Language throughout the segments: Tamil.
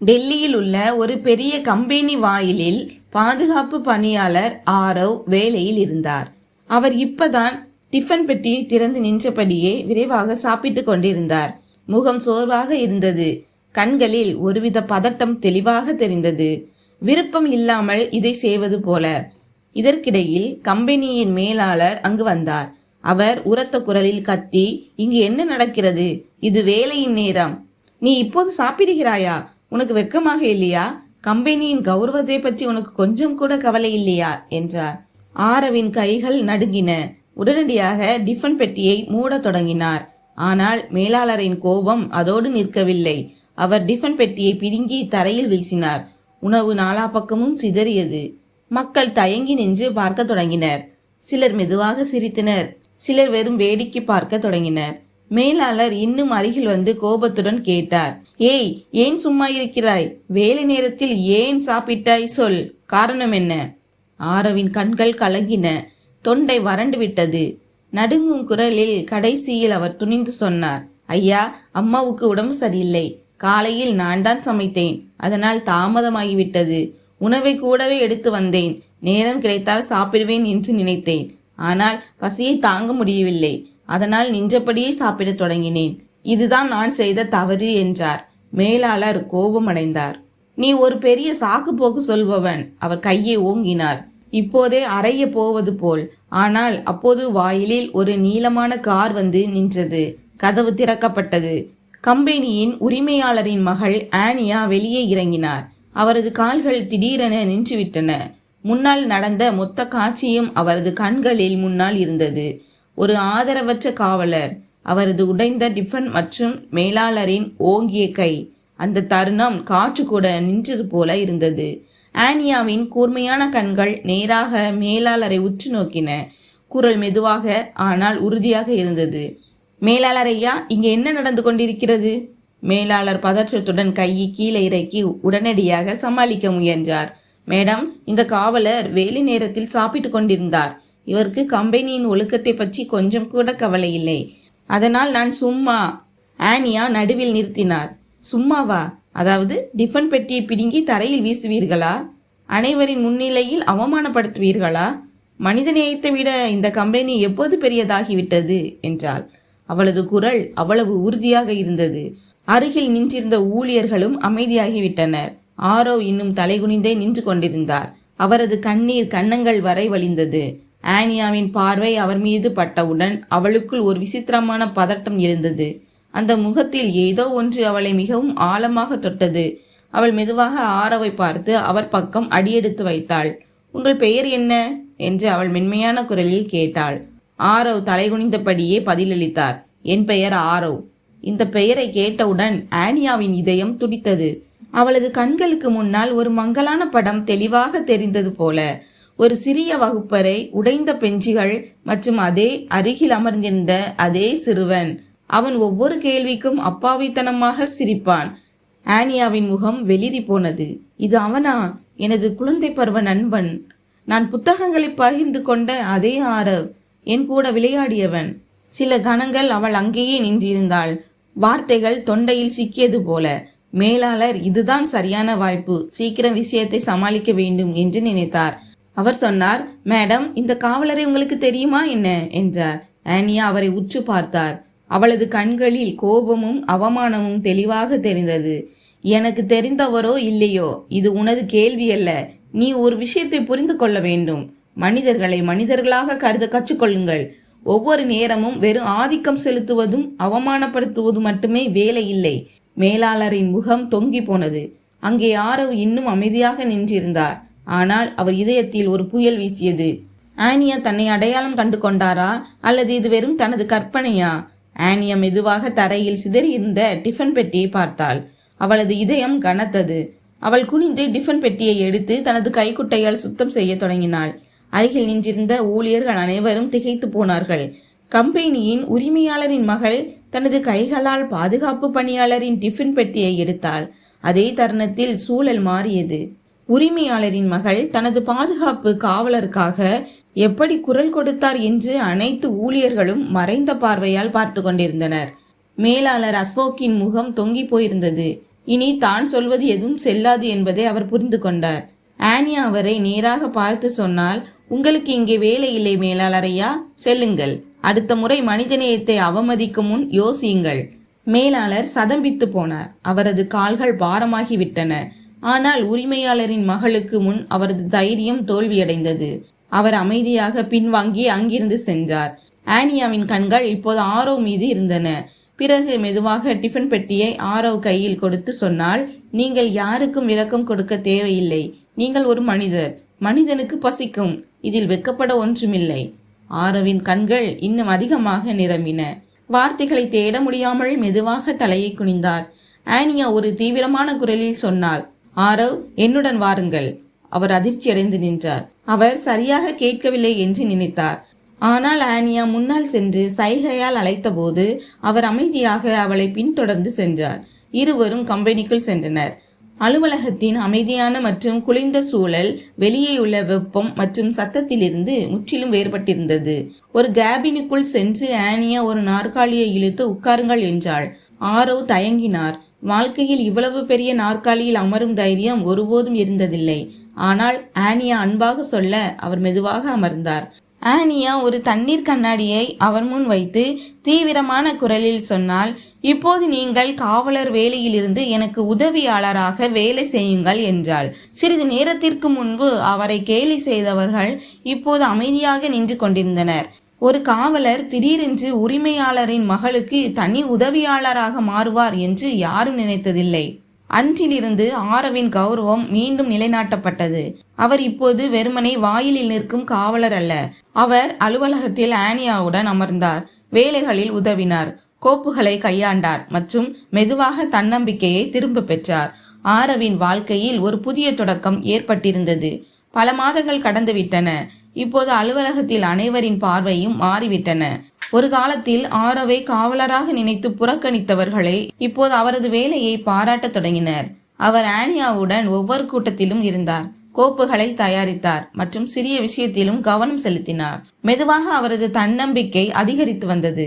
டெல்லியில் உள்ள ஒரு பெரிய கம்பெனி வாயிலில் பாதுகாப்பு பணியாளர் ஆரவ் வேலையில் இருந்தார். அவர் இப்பதான் டிஃபன் பெட்டியை திறந்து நின்றபடியே விரைவாக சாப்பிட்டு கொண்டிருந்தார். முகம் சோர்வாக இருந்தது. கண்களில் ஒருவித பதட்டம் தெளிவாக தெரிந்தது. விருப்பம் இல்லாமல் இதை செய்வது போல. இதற்கிடையில் கம்பெனியின் மேலாளர் அங்கு வந்தார். அவர் உரத்த குரலில் கத்தி இங்கு என்ன நடக்கிறது? இது வேலையின் நேரம். நீ இப்போது சாப்பிடுகிறாயா? உனக்கு வெக்கமாக இல்லையா? கம்பெனியின் கௌரவத்தை பற்றி உனக்கு கொஞ்சம் கூட கவலை இல்லையா? என்றார். ஆரவின் கைகள் நடுங்கின. உடனடியாக டிஃபன் பெட்டியை மூடத் தொடங்கினார். ஆனால் மேலாளரின் கோபம் அதோடு நிற்கவில்லை. அவர் டிஃபன் பெட்டியை பிடுங்கி தரையில் வீசினார். உணவு நாலா பக்கமும் சிதறியது. மக்கள் தயங்கி நின்று பார்க்க தொடங்கினர். சிலர் மெதுவாக சிரித்தனர். சிலர் வெறும் வேடிக்கை பார்க்க தொடங்கினர். மேலாளர் இன்னும் அருகில் வந்து கோபத்துடன் கேட்டார். ஏய் ஏன் சும்மா இருக்கிறாய்? வேலை நேரத்தில் ஏன் சாப்பிட்டாய்? சொல். காரணம் என்ன? ஆரவின் கண்கள் கலங்கின. தொண்டை வறண்டு விட்டது. நடுங்கும் குரலில் கடைசியில் அவர் துணிந்து சொன்னார். ஐயா அம்மாவுக்கு உடம்பு சரியில்லை. காலையில் நான் தான் சமைத்தேன். அதனால் தாமதமாகிவிட்டது. உணவை கூடவே எடுத்து வந்தேன். நேரம் கிடைத்தால் சாப்பிடுவேன் என்று நினைத்தேன். ஆனால் பசியை தாங்க முடியவில்லை. அதனால் நின்றபடியே சாப்பிடத் தொடங்கினேன். இதுதான் நான் செய்த தவறு என்றார். மேலாளர் கோபமடைந்தார். நீ ஒரு பெரிய சாக்கு போக்கு சொல்பவன் அவர் கையை ஓங்கினார். இப்போதே அறைய போவது போல். ஆனால் அப்போது வாயிலில் ஒரு நீளமான கார் வந்து நின்றது. கதவு திறக்கப்பட்டது. கம்பெனியின் உரிமையாளரின் மகள் ஆனியா வெளியே இறங்கினார். அவரது கால்கள் திடீரென நின்றுவிட்டன. முன்னால் நடந்த மொத்த காட்சியும் அவரது கண்களில் முன்னால் இருந்தது. ஒரு ஆதரவற்ற காவலர். அவரது உடைந்த டிஃபன் மற்றும் மேலாளரின் ஓங்கிய கை அந்த தருணம் காற்று கூட நின்றது போல இருந்தது. ஆனியாவின் கூர்மையான கண்கள் நேராக மேலாளரை உற்று நோக்கின. குரல் மெதுவாக ஆனால் உறுதியாக இருந்தது. மேலாளர் ஐயா இங்கே என்ன நடந்து கொண்டிருக்கிறது? மேலாளர் பதற்றத்துடன் கையை கீழே இறக்கி உடனடியாக சமாளிக்க முயன்றார். மேடம் இந்த காவலர் வேலை நேரத்தில் சாப்பிட்டு கொண்டிருந்தார். இவருக்கு கம்பெனியின் ஒழுக்கத்தை பற்றி கொஞ்சம் கூட கவலை இல்லை. அதனால் நான் சும்மா ஆனியா நடுவில் நிறுத்தினார். சும்மாவா? அதாவது டிஃபன் பெட்டியை பிடுங்கி தரையில் வீசுவீர்களா? அனைவரின் முன்னிலையில் அவமானப்படுத்துவீர்களா? மனிதநேயத்தை விட இந்த கம்பெனி எப்போது பெரியதாகிவிட்டது? என்றாள். அவளது குரல் அவ்வளவு உறுதியாக இருந்தது. அருகில் நின்றிருந்த ஊழியர்களும் அமைதியாகிவிட்டனர். ஆரோ இன்னும் தலைகுனிந்தே நின்று கொண்டிருந்தார். அவரது கண்ணீர் கன்னங்கள் வரை வழிந்தது. ஆனியாவின் பார்வை அவர் மீது பட்டவுடன் அவளுக்குள் ஒரு விசித்திரமான பதட்டம் எழுந்தது. அந்த முகத்தில் ஏதோ ஒன்று அவளை மிகவும் ஆழமாக தொட்டது. அவள் மெதுவாக ஆரவை பார்த்து அவர் பக்கம் அடியெடுத்து வைத்தாள். உங்கள் பெயர் என்ன என்று அவள் மென்மையான குரலில் கேட்டாள். ஆரவ் தலைகுனிந்தபடியே பதிலளித்தார். என் பெயர் ஆரவ் இந்த பெயரை கேட்டவுடன் ஆனியாவின் இதயம் துடித்தது. அவளது கண்களுக்கு முன்னால் ஒரு மங்கலான படம் தெளிவாக தெரிந்தது போல ஒரு சிறிய வகுப்பறை உடைந்த பெஞ்சுகள் மற்றும் அதே அருகில் அமர்ந்திருந்த அதே சிறுவன். அவன் ஒவ்வொரு கேள்விக்கும் அப்பாவித்தனமாக சிரிப்பான். ஆனியாவின் முகம் வெளிரி போனது. இது அவனா? எனது குழந்தை பருவ நண்பன். நான் புத்தகங்களை பகிர்ந்து கொண்ட அதே ஆரவ். என் கூட விளையாடியவன். சில கணங்கள் அவள் அங்கேயே நின்றிருந்தாள். வார்த்தைகள் தொண்டையில் சிக்கியது போல. மேலாளர் இதுதான் சரியான வாய்ப்பு. சீக்கிரம் விஷயத்தை சமாளிக்க வேண்டும் என்று நினைத்தார். அவர் சொன்னார் மேடம் இந்த காவலரை உங்களுக்கு தெரியுமா என்ன? என்றார். ஆனியா அவரை உற்று பார்த்தார். அவளது கண்களில் கோபமும் அவமானமும் தெளிவாக தெரிந்தது. எனக்கு தெரிந்தவரோ இல்லையோ? இது உனது கேள்வி அல்ல. நீ ஒரு விஷயத்தை புரிந்து கொள்ள வேண்டும். மனிதர்களை மனிதர்களாக கருத கற்றுக்கொள்ளுங்கள். ஒவ்வொரு நேரமும் வெறும் ஆதிக்கம் செலுத்துவதும் அவமானப்படுத்துவதும் மட்டுமே வேலை இல்லை. மேலாளரின் முகம் தொங்கி போனது. அங்கே யாரோ இன்னும் அமைதியாக நின்றிருந்தார். ஆனால் அவர் இதயத்தில் ஒரு புயல் வீசியது. ஆனியா தன்னை அடையாளம் கண்டு கொண்டாரா அல்லது இது வெறும் தனது கற்பனையா? ஆனியா மெதுவாக தரையில் சிதறியிருந்த டிஃபன் பெட்டியை பார்த்தாள். அவளது இதயம் கனத்தது. அவள் குனிந்து டிஃபன் பெட்டியை எடுத்து தனது கைக்குட்டையால் சுத்தம் செய்ய தொடங்கினாள். அருகில் நின்றிருந்த ஊழியர்கள் அனைவரும் திகைத்து போனார்கள். கம்பெனியின் உரிமையாளரின் மகள் தனது கைகளால் பாதுகாப்பு பணியாளரின் டிஃபன் பெட்டியை எடுத்தாள். அதே தருணத்தில் சூழல் மாறியது. உரிமையாளரின் மகள் தனது பாதுகாப்பு காவலருக்காக எப்படி குரல் கொடுத்தார் என்று அனைத்து ஊழியர்களும் மறைந்த பார்வையால் பார்த்து கொண்டிருந்தனர். மேலாளர் அசோக்கின் முகம் தொங்கி போயிருந்தது. இனி தான் சொல்வது எதுவும் செல்லாது என்பதை அவர் புரிந்து கொண்டார். ஆனியா அவரை நேராக பார்த்து சொன்னால் உங்களுக்கு இங்கே வேலை இல்லை மேலாளரையா செல்லுங்கள். அடுத்த முறை மனிதநேயத்தை அவமதிக்கும் முன் யோசியுங்கள். மேலாளர் சதம்பித்து போனார். அவரது கால்கள் பாரமாகிவிட்டன. ஆனால் உரிமையாளரின் மகளுக்கு முன் அவரது தைரியம் தோல்வியடைந்தது. அவர் அமைதியாக பின்வாங்கி அங்கிருந்து சென்றார். ஆனியாவின் கண்கள் இப்போது ஆரோ மீது இருந்தன. பிறகு மெதுவாக டிஃபன் பெட்டியை ஆரவ் கையில் கொடுத்து சொன்னால் நீங்கள் யாருக்கும் விளக்கம் கொடுக்க தேவையில்லை. நீங்கள் ஒரு மனிதர். மனிதனுக்கு பசிக்கும். இதில் வெக்கப்பட ஒன்றுமில்லை. ஆரவின் கண்கள் இன்னும் அதிகமாக நிரம்பின. வார்த்தைகளை தேட முடியாமல் மெதுவாக தலையை குனிந்தார். ஆனியா ஒரு தீவிரமான குரலில் சொன்னாள் ஆரவ் என்னுடன் வாருங்கள். அவர் அதிர்ச்சியடைந்து நின்றார். அவர் சரியாக கேட்கவில்லை என்று நினைத்தார். ஆனால் ஆனியா முன்னால் சென்று சைகையால் அழைத்தபோது அவர் அமைதியாக அவளை பின்தொடர்ந்து சென்றார். இருவரும் கம்பெனிக்குள் சென்றனர். அலுவலகத்தின் அமைதியான மற்றும் குளிர்ந்த சூழல் வெளியே உள்ள வெப்பம் மற்றும் சத்தத்திலிருந்து முற்றிலும் வேறுபட்டிருந்தது. ஒரு கேபினுக்குள் சென்று ஆனியா ஒரு நாற்காலியை இழுத்து உட்காருங்கள் என்றாள். ஆரோ தயங்கினார். வாழ்க்கையில் இவ்வளவு பெரிய நாற்காலியில் அமரும் தைரியம் ஒருபோதும் இருந்ததில்லை. ஆனால் ஆனியா அன்பாக சொல்ல அவர் மெதுவாக அமர்ந்தார். ஆனியா ஒரு தண்ணீர் கண்ணாடியை அவர் முன் வைத்து தீவிரமான குரலில் சொன்னால் இப்போது நீங்கள் காவலர் வேலையிலிருந்து எனக்கு உதவியாளராக வேலை செய்யுங்கள் என்றாள். சிறிது நேரத்திற்கு முன்பு அவரை கேலி செய்தவர்கள் இப்போது அமைதியாக நின்று கொண்டிருந்தனர். ஒரு காவலர் திடீரென்று உரிமையாளரின் மகளுக்கு தனி உதவியாளராக மாறுவார் என்று யாரும் நினைத்ததில்லை. அன்றிலிருந்து ஆரவின் கௌரவம் மீண்டும் நிலைநாட்டப்பட்டது. அவர் இப்போது வெறுமனை வாயிலில் நிற்கும் காவலர் அல்ல. அவர் அலுவலகத்தில் ஆனியாவுடன் அமர்ந்தார். வேலைகளில் உதவினார். கோப்புகளை கையாண்டார் மற்றும் மெதுவாக தன்னம்பிக்கையை திரும்ப பெற்றார். ஆரவின் வாழ்க்கையில் ஒரு புதிய தொடக்கம் ஏற்பட்டிருந்தது. பல மாதங்கள் கடந்துவிட்டன. இப்போது அலுவலகத்தில் அனைவரின் பார்வையும் மாறிவிட்டன. ஒரு காலத்தில் ஆரோவை காவலராக நினைத்து புறக்கணித்தவர்களே இப்போது அவரது வேலையை பாராட்டத் தொடங்கினர். அவர் ஆனியாவுடன் ஒவ்வொரு கூட்டத்திலும் இருந்தார். கோப்புகளை தயாரித்தார் மற்றும் சிறிய விஷயத்திலும் கவனம் செலுத்தினார். மெதுவாக அவரது தன்னம்பிக்கை அதிகரித்து வந்தது.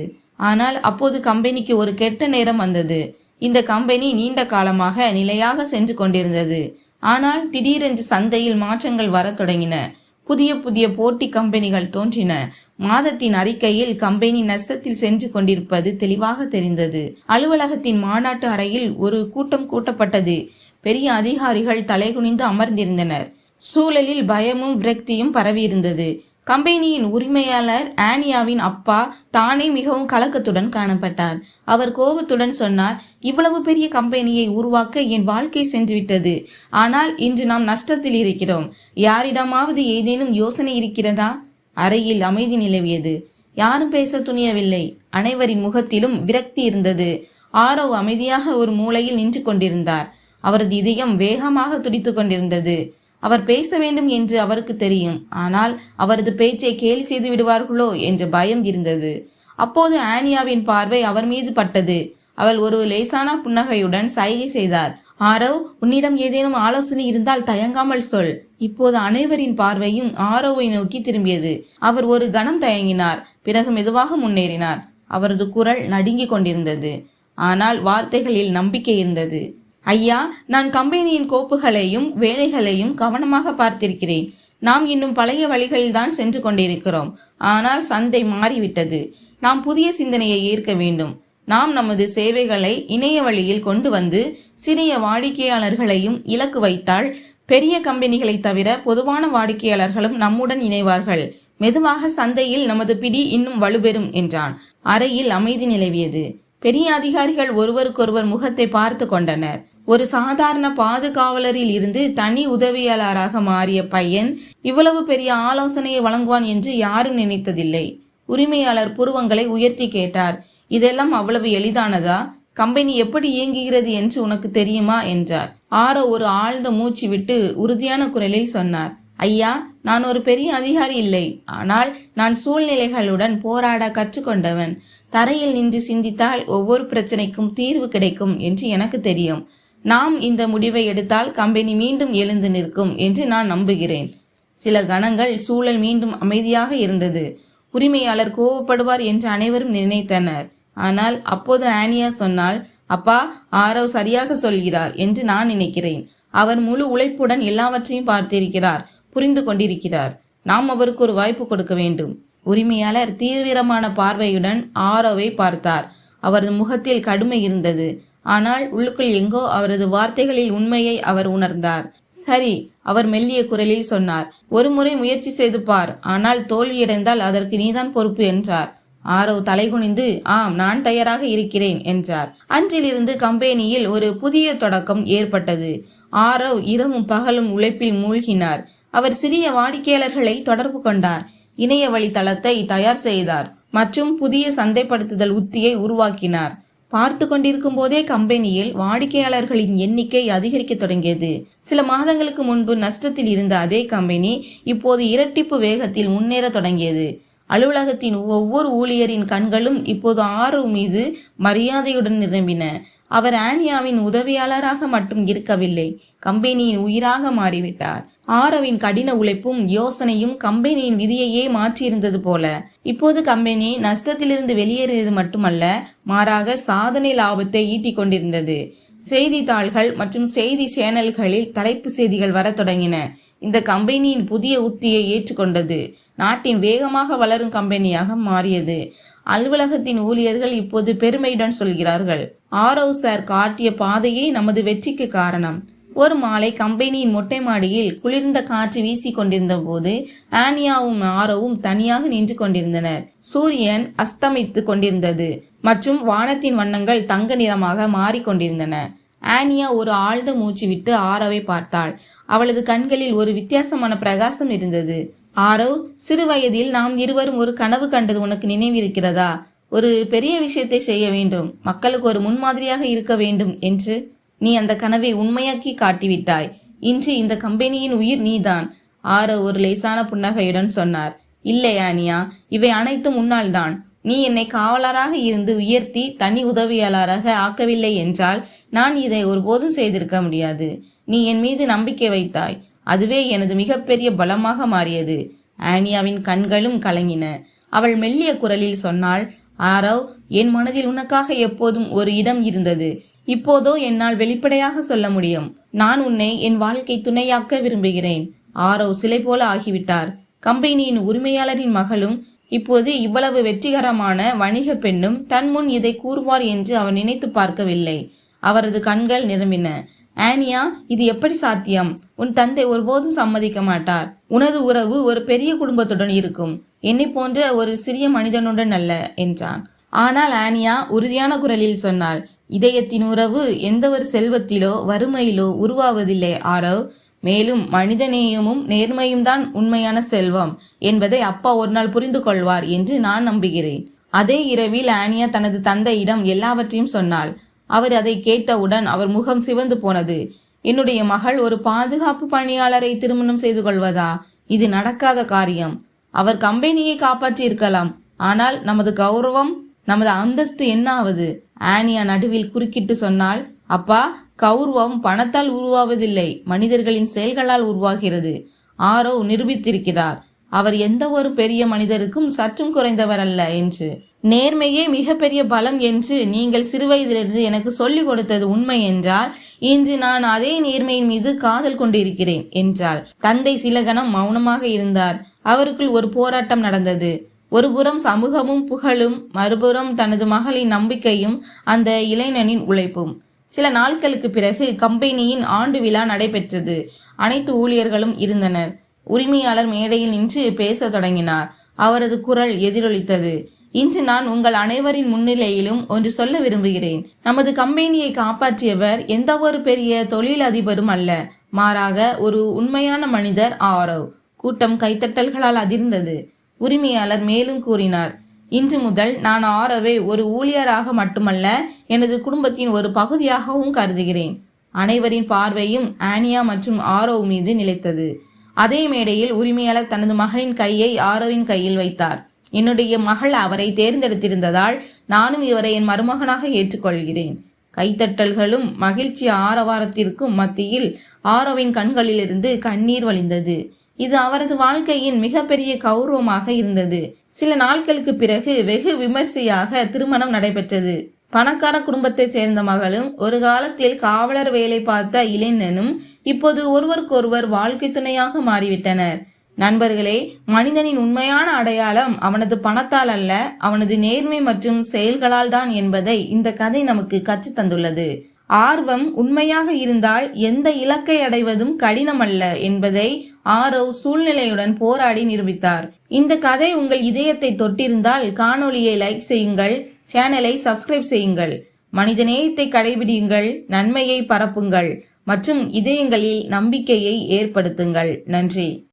ஆனால் அப்போது கம்பெனிக்கு ஒரு கெட்ட நேரம் வந்தது. இந்த கம்பெனி நீண்ட காலமாக நிலையாக சென்று கொண்டிருந்தது. ஆனால் திடீரென்று சந்தையில் மாற்றங்கள் வரத் தொடங்கின. புதிய புதிய போட்டி கம்பெனிகள் தோன்றின. மாதத்தின் அறிக்கையில் கம்பெனி நஷ்டத்தில் சென்று கொண்டிருப்பது தெளிவாக தெரிந்தது. அலுவலகத்தின் மாநாட்டு அறையில் ஒரு கூட்டம் கூட்டப்பட்டது. பெரிய அதிகாரிகள் தலைகுனிந்து அமர்ந்திருந்தனர். சூழலில் பயமும் விரக்தியும் பரவியிருந்தது. கம்பெனியின் உரிமையாளர் ஆனியாவின் அப்பா தானே மிகவும் கலக்கத்துடன் காணப்பட்டார். அவர் கோபத்துடன் சொன்னார் இவ்வளவு பெரிய கம்பெனியை உருவாக்க என் வாழ்க்கை சென்றுவிட்டது. ஆனால் இன்று நாம் நஷ்டத்தில் இருக்கிறோம். யாரிடமாவது ஏதேனும் யோசனை இருக்கிறதா? அறையில் அமைதி நிலவியது. யாரும் பேச துணியவில்லை. அனைவரின் முகத்திலும் விரக்தி இருந்தது. ஆரோ அமைதியாக ஒரு மூலையில் நின்று கொண்டிருந்தார். அவரது இதயம் வேகமாக துடித்து கொண்டிருந்தது. அவர் பேச வேண்டும் என்று அவருக்கு தெரியும். ஆனால் அவரது பேச்சை கேலி செய்து விடுவார்களோ என்ற பயம் இருந்தது. அப்போது ஆனியாவின் பார்வை அவர் மீது பட்டது. அவள் ஒரு லேசான புன்னகையுடன் சைகை செய்தார். ஆரவ் உன்னிடம் ஏதேனும் ஆலோசனை இருந்தால் தயங்காமல் சொல். இப்போது அனைவரின் பார்வையும் ஆரோவை நோக்கி திரும்பியது. அவர் ஒரு கணம் தயங்கினார். பிறகு மெதுவாக முன்னேறினார். அவரது குரல் நடுங்கிக் கொண்டிருந்தது. ஆனால் வார்த்தைகளில் நம்பிக்கை இருந்தது. ஐயா நான் கம்பெனியின் கோப்புகளையும் வேலைகளையும் கவனமாக பார்த்திருக்கிறேன். நாம் இன்னும் பழைய வழிகளில்தான் சென்று கொண்டிருக்கிறோம். ஆனால் சந்தை மாறிவிட்டது. நாம் புதிய சிந்தனையை ஏற்க வேண்டும். நாம் நமது சேவைகளை இணைய வழியில் கொண்டு வந்து சிறிய வாடிக்கையாளர்களையும் இலக்கு வைத்தால் பெரிய கம்பெனிகளை தவிர பொதுவான வாடிக்கையாளர்களும் நம்முடன் இணைவார்கள். மெதுவாக சந்தையில் நமது பிடி இன்னும் வலுப்பெறும் என்றான். அறையில் அமைதி நிலவியது. பெரிய அதிகாரிகள் ஒருவருக்கொருவர் முகத்தை பார்த்து கொண்டனர். ஒரு சாதாரண பாதுகாவலரில் இருந்து தனி உதவியாளராக மாறிய பையன் இவ்வளவு பெரிய ஆலோசனையை வழங்குவான் என்று யாரும் நினைத்ததில்லை. உரிமையாளர் புருவங்களை உயர்த்தி கேட்டார். இதெல்லாம் அவ்வளவு எளிதானதா? கம்பெனி எப்படி இயங்குகிறது என்று உனக்கு தெரியுமா? என்றார். ஆரோ ஒரு ஆழ்ந்த மூச்சு விட்டு உறுதியான குரலில் சொன்னார். ஐயா நான் ஒரு பெரிய அதிகாரி இல்லை. ஆனால் நான் சூழ்நிலைகளுடன் போராட கற்றுக்கொண்டவன். தரையில் நின்று சிந்தித்தால் ஒவ்வொரு பிரச்சனைக்கும் தீர்வு கிடைக்கும் என்று எனக்கு தெரியும். நாம் இந்த முடிவை எடுத்தால் கம்பெனி மீண்டும் எழுந்து நிற்கும் என்று நான் நம்புகிறேன். சில கணங்கள் சூழல் மீண்டும் அமைதியாக இருந்தது. உரிமையாளர் கோவப்படுவார் என்று அனைவரும் நினைத்தனர். ஆனால் அப்போது ஆனியா சொன்னால் அப்பா ஆரவ் சரியாக சொல்கிறார் என்று நான் நினைக்கிறேன். அவர் முழு உழைப்புடன் எல்லாவற்றையும் பார்த்திருக்கிறார் புரிந்து கொண்டிருக்கிறார். நாம் அவருக்கு ஒரு வாய்ப்பு கொடுக்க வேண்டும். உரிமையாளர் தீவிரமான பார்வையுடன் ஆரோவை பார்த்தார். அவரது முகத்தில் கடுமை இருந்தது. ஆனால் உள்ளுக்குள் எங்கோ அவரது வார்த்தைகளில் உண்மையை அவர் உணர்ந்தார். சரி அவர் மெல்லிய குரலில் சொன்னார் ஒரு முறை முயற்சி செய்து பார் ஆனால் தோல்வியடைந்தால் அதற்கு நீதான் பொறுப்பு என்றார். ஆரவ் தலைகுனிந்து ஆம் நான் தயாராக இருக்கிறேன் என்றார். அன்றிலிருந்து கம்பெனியில் ஒரு புதிய தொடக்கம் ஏற்பட்டது. ஆரவ் இரவும் பகலும் உழைப்பில் மூழ்கினார். அவர் சிறிய வாடிக்கையாளர்களை தொடர்பு கொண்டார். இணைய வழித்தளத்தை தயார் செய்தார் மற்றும் புதிய சந்தைப்படுத்துதல் உத்தியை உருவாக்கினார். பார்த்து கொண்டிருக்கும் போதே கம்பெனியில் வாடிக்கையாளர்களின் எண்ணிக்கை அதிகரிக்க தொடங்கியது. சில மாதங்களுக்கு முன்பு நஷ்டத்தில் இருந்த அதே கம்பெனி இப்போது இரட்டிப்பு வேகத்தில் முன்னேற தொடங்கியது. அலுவலகத்தின் ஒவ்வொரு ஊழியரின் கண்களும் இப்போது ஆறு மீது மரியாதையுடன் நிரம்பின. அவர் ஆனியாவின் உதவியாளராக மட்டும் இருக்கவில்லை கம்பெனியின் உயிராக மாறிவிட்டார். ஆரவின் கடின உழைப்பும் யோசனையும் கம்பெனியின் விதியையே மாற்றியிருந்தது போல. இப்போது கம்பெனி நஷ்டத்திலிருந்து வெளியேறியது மட்டுமல்ல மாறாக சாதனை லாபத்தை ஈட்டிக் கொண்டிருந்தது. செய்தித்தாள்கள் மற்றும் செய்தி சேனல்களில் தலைப்பு செய்திகள் வரத் தொடங்கின. இந்த கம்பெனியின் புதிய உத்தியை ஏற்றுக்கொண்டது. நாட்டின் வேகமாக வளரும் கம்பெனியாக மாறியது. அலுவலகத்தின் ஊழியர்கள் இப்போது பெருமையுடன் சொல்கிறார்கள் ஆரவ் சார் காட்டிய பாதையே நமது வெற்றிக்கு காரணம். ஒரு மாலை கம்பெனியின் மொட்டை மாடியில் குளிர்ந்த காற்று வீசி கொண்டிருந்த போது ஆனியாவும் ஆரோவும் தனியாக நின்று கொண்டிருந்தனர். சூரியன் அஸ்தமித்து கொண்டிருந்தது மற்றும் வானத்தின் வண்ணங்கள் தங்க நிறமாக மாறிக்கொண்டிருந்தன ஆனியா ஒரு ஆழ்ந்த மூச்சு விட்டு ஆரோவை பார்த்தாள். அவளது கண்களில் ஒரு வித்தியாசமான பிரகாசம் இருந்தது. ஆரோ சிறு வயதில் நாம் இருவரும் ஒரு கனவு கண்டது உனக்கு நினைவிருக்கிறதா? ஒரு பெரிய விஷயத்தை செய்ய வேண்டும். மக்களுக்கு ஒரு முன்மாதிரியாக இருக்க வேண்டும் என்று நீ அந்த கனவை உண்மையாக்கி காட்டிவிட்டாய். இன்று இந்த கம்பெனியின் உயிர் நீதான் ஆரோ ஒரு லேசான புன்னகையுடன் சொன்னார். இல்லை ஆனியா இவை அனைத்தும் உன்னால்தான். நீ என்னை காவலராக இருந்து உயர்த்தி தனி உதவியாளராக ஆக்கவில்லை என்றால் நான் இதை ஒருபோதும் செய்திருக்க முடியாது. நீ என் மீது நம்பிக்கை வைத்தாய். அதுவே எனது மிகப்பெரிய பலமாக மாறியது. ஆனியாவின் கண்களும் கலங்கின. அவள் மெல்லிய குரலில் சொன்னாள் ஆரவ் என் மனதில் உனக்காக எப்போதும் ஒரு இடம் இருந்தது. இப்போதோ என்னால் வெளிப்படையாக சொல்ல முடியும். நான் உன்னை என் வாழ்க்கை துணையாக்க விரும்புகிறேன். ஆரோ சிலை போல ஆகிவிட்டார். கம்பெனியின் உரிமையாளரின் மகளும் இப்போது இவ்வளவு வெற்றிகரமான வணிக பெண்ணும் தன் முன் இதை கூறுவார் என்று அவர் நினைத்து பார்க்கவில்லை. அவரது கண்கள் நிரம்பின. ஆனியா இது எப்படி சாத்தியம்? உன் தந்தை ஒருபோதும் சம்மதிக்க மாட்டார். உனது உறவு ஒரு பெரிய குடும்பத்துடன் இருக்கும். என்னை போன்ற ஒரு சிறிய மனிதனுடன் அல்ல என்றான். ஆனால் ஆனியா உறுதியான குரலில் சொன்னாள். இதயத்தின் உறவு எந்த ஒரு செல்வத்திலோ வறுமையிலோ உருவாவதில்லை ஆரவ் மேலும் மனிதநேயமும் நேர்மையும் தான் உண்மையான செல்வம் என்பதை அப்பா ஒரு நாள் புரிந்து கொள்வார் என்று நான் நம்புகிறேன். அதே இரவில் ஆனியா தனது தந்தையிடம் எல்லாவற்றையும் சொன்னாள். அவர் அதை கேட்டவுடன் அவர் முகம் சிவந்து போனது. என்னுடைய மகள் ஒரு பாதுகாப்பு பணியாளரை திருமணம் செய்து கொள்வதா? இது நடக்காத காரியம். அவர் கம்பெனியை காப்பாற்றி இருக்கலாம் ஆனால் நமது கௌரவம் நமது அந்தஸ்து என்ன ஆவது ஆனியா நடுவில் குறுக்கிட்டு சொன்னால் அப்பா கௌரவம் பணத்தால் உருவாவதில்லை மனிதர்களின் செயல்களால் உருவாகிறது ஆரோ நிரூபித்திருக்கிறார் அவர் எந்த ஒரு பெரிய மனிதருக்கும் சற்றும் குறைந்தவர் அல்ல என்று. நேர்மையே மிகப்பெரிய பலம் என்று நீங்கள் சிறுவயதிலிருந்து எனக்கு சொல்லிக் கொடுத்தது உண்மை என்றால் இன்று நான் அதே நேர்மையின் மீது காதல் கொண்டிருக்கிறேன் என்றாள். தந்தை சில கணம் மௌனமாக இருந்தார். அவருக்குள் ஒரு போராட்டம் நடந்தது. ஒருபுறம் சமூகமும் புகழும் மறுபுறம் தனது மகளின் நம்பிக்கையும் அந்த இளைஞனின் உழைப்பும். சில நாட்களுக்கு பிறகு கம்பெனியின் ஆண்டு விழா நடைபெற்றது. அனைத்து ஊழியர்களும் இருந்தனர். உரிமையாளர் மேடையில் நின்று பேசத் தொடங்கினார். அவரது குரல் எதிரொலித்தது. இன்று நான் உங்கள் அனைவரின் முன்னிலையிலும் ஒன்று சொல்ல விரும்புகிறேன். நமது கம்பெனியை காப்பாற்றியவர் எந்த ஒரு பெரிய தொழில் அதிபரும் அல்ல. மாறாக ஒரு உண்மையான மனிதர் ஆரவ் கூட்டம் கைத்தட்டல்களால் அதிர்ந்தது. உரிமையாளர் மேலும் கூறினார் இன்று முதல் நான் ஆரோவை ஒரு ஊழியராக மட்டுமல்ல எனது குடும்பத்தின் ஒரு பகுதியாகவும் கருதுகிறேன். அனைவரின் பார்வையும் ஆனியா மற்றும் ஆரோவ் மீது நிலைத்தது. அதே மேடையில் உரிமையாளர் தனது மகளின் கையை ஆரோவின் கையில் வைத்தார். என்னுடைய மகள் அவரை தேர்ந்தெடுத்திருந்ததால் நானும் இவரை என் மருமகனாக ஏற்றுக்கொள்கிறேன். கைத்தட்டல்களும் மகிழ்ச்சி ஆரவாரத்திற்கும் மத்தியில் ஆரோவின் கண்களிலிருந்து கண்ணீர் வழிந்தது. இது அவரது வாழ்க்கையின் மிகப்பெரிய கௌரவமாக இருந்தது. சில நாட்களுக்கு பிறகு வெகு விமர்சையாக திருமணம் நடைபெற்றது. பணக்கார குடும்பத்தைச் சேர்ந்த மகளும் ஒரு காலத்தில் காவலர் வேலை பார்த்த இளைஞனும் இப்போது ஒருவருக்கொருவர் வாழ்க்கை துணையாக மாறிவிட்டனர். நண்பர்களே மனிதனின் உண்மையான அடையாளம் அவனது பணத்தால் அல்ல அவனது நேர்மை மற்றும் செயல்களால் தான் என்பதை இந்த கதை நமக்கு கற்று தந்துள்ளது. ஆர்வம் உண்மையாக இருந்தால் எந்த இலக்கை அடைவதும் கடினமல்ல என்பதை ஆரவ் சூழ்நிலையுடன் போராடி நிரூபித்தார். இந்த கதை உங்கள் இதயத்தை தொட்டிருந்தால் காணொலியை லைக் செய்யுங்கள் சேனலை சப்ஸ்கிரைப் செய்யுங்கள். மனிதநேயத்தை கடைபிடியுங்கள் நன்மையை பரப்புங்கள் மற்றும் இதயங்களில் நம்பிக்கையை ஏற்படுத்துங்கள். நன்றி.